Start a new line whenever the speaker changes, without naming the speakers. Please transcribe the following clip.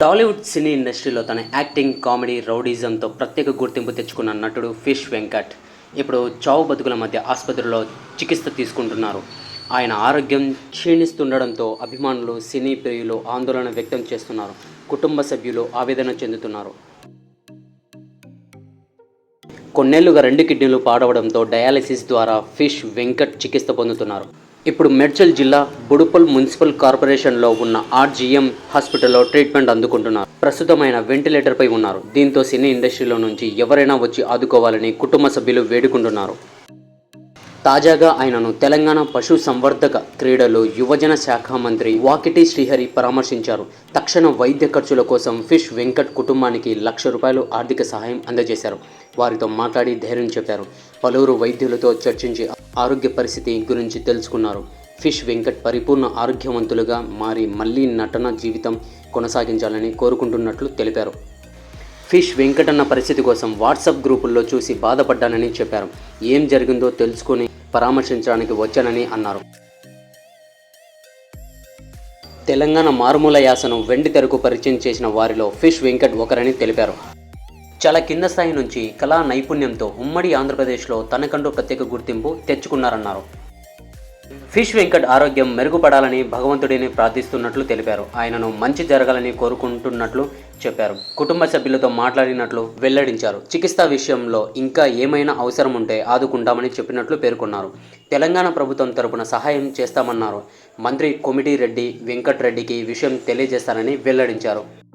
టాలీవుడ్ సినీ ఇండస్ట్రీలో తన acting comedy రౌడీజంతో ప్రత్యేక గుర్తింపు తెచ్చుకున్న నటుడు ఫిష్ వెంకట్ ఇప్పుడు చావు బతుకుల మధ్య ఆసుపత్రిలో చికిత్స తీసుకుంటున్నారు. ఆయన ఆరోగ్యం క్షీణిస్తుండడంతో అభిమానులు సినీ ప్రియులు ఆందోళన వ్యక్తం చేస్తున్నారు. కుటుంబ సభ్యులు ఆవేదన చెందుతున్నారు. కొన్నేళ్ళుగా రెండు కిడ్నీలు పాడవడంతో డయాలసిస్ ద్వారా ఫిష్ వెంకట్ చికిత్స పొందుతున్నారు. ఇప్పుడు మేడ్చల్ జిల్లా బుడుపల్ మున్సిపల్ కార్పొరేషన్లో ఉన్న ఆర్జీఎం హాస్పిటల్లో ట్రీట్మెంట్ అందుకుంటున్నారు. ప్రస్తుతం ఆయన వెంటిలేటర్పై ఉన్నారు. దీంతో సినీ ఇండస్ట్రీలో నుంచి ఎవరైనా వచ్చి ఆదుకోవాలని కుటుంబ సభ్యులు వేడుకుంటున్నారు. తాజాగా ఆయనను తెలంగాణ పశు సంవర్ధక క్రీడలు యువజన శాఖ మంత్రి వాకిటి శ్రీహరి పరామర్శించారు. తక్షణ వైద్య ఖర్చుల కోసం ఫిష్ వెంకట్ కుటుంబానికి లక్ష రూపాయలు ఆర్థిక సహాయం అందజేశారు. వారితో మాట్లాడి ధైర్యం చెప్పారు. పలువురు వైద్యులతో చర్చించి ఆరోగ్య పరిస్థితి గురించి తెలుసుకున్నారు. ఫిష్ వెంకట్ పరిపూర్ణ ఆరోగ్యవంతులుగా మారి మళ్ళీ నటన జీవితం కొనసాగించాలని కోరుకుంటున్నట్లు తెలిపారు. ఫిష్ వెంకటన్న పరిస్థితి కోసం వాట్సాప్ గ్రూపుల్లో చూసి బాధపడ్డానని చెప్పారు. ఏం జరిగిందో తెలుసుకొని పరామర్శించడానికి వచ్చానని అన్నారు. తెలంగాణ మారుమూల యాసను వెండి తెరకు పరిచయం చేసిన వారిలో ఫిష్ వెంకట్ ఒకరని తెలిపారు. చాలా కింద స్థాయి నుంచి కళా నైపుణ్యంతో ఉమ్మడి ఆంధ్రప్రదేశ్లో తనకంటూ ప్రత్యేక గుర్తింపు తెచ్చుకున్నారన్నారు. ఫిష్ వెంకట్ ఆరోగ్యం మెరుగుపడాలని భగవంతుడిని ప్రార్థిస్తున్నట్లు తెలిపారు. ఆయనను మంచి జరగాలని కోరుకుంటున్నట్లు చెప్పారు. కుటుంబ సభ్యులతో మాట్లాడినట్లు వెల్లడించారు. చికిత్స విషయంలో ఇంకా ఏమైనా అవసరం ఉంటే ఆదుకుంటామని చెప్పినట్లు పేర్కొన్నారు. తెలంగాణ ప్రభుత్వం తరపున సహాయం చేస్తామన్నారు. మంత్రి కొమిటి రెడ్డి వెంకట్ రెడ్డికి ఈ విషయం తెలియజేస్తారని వెల్లడించారు.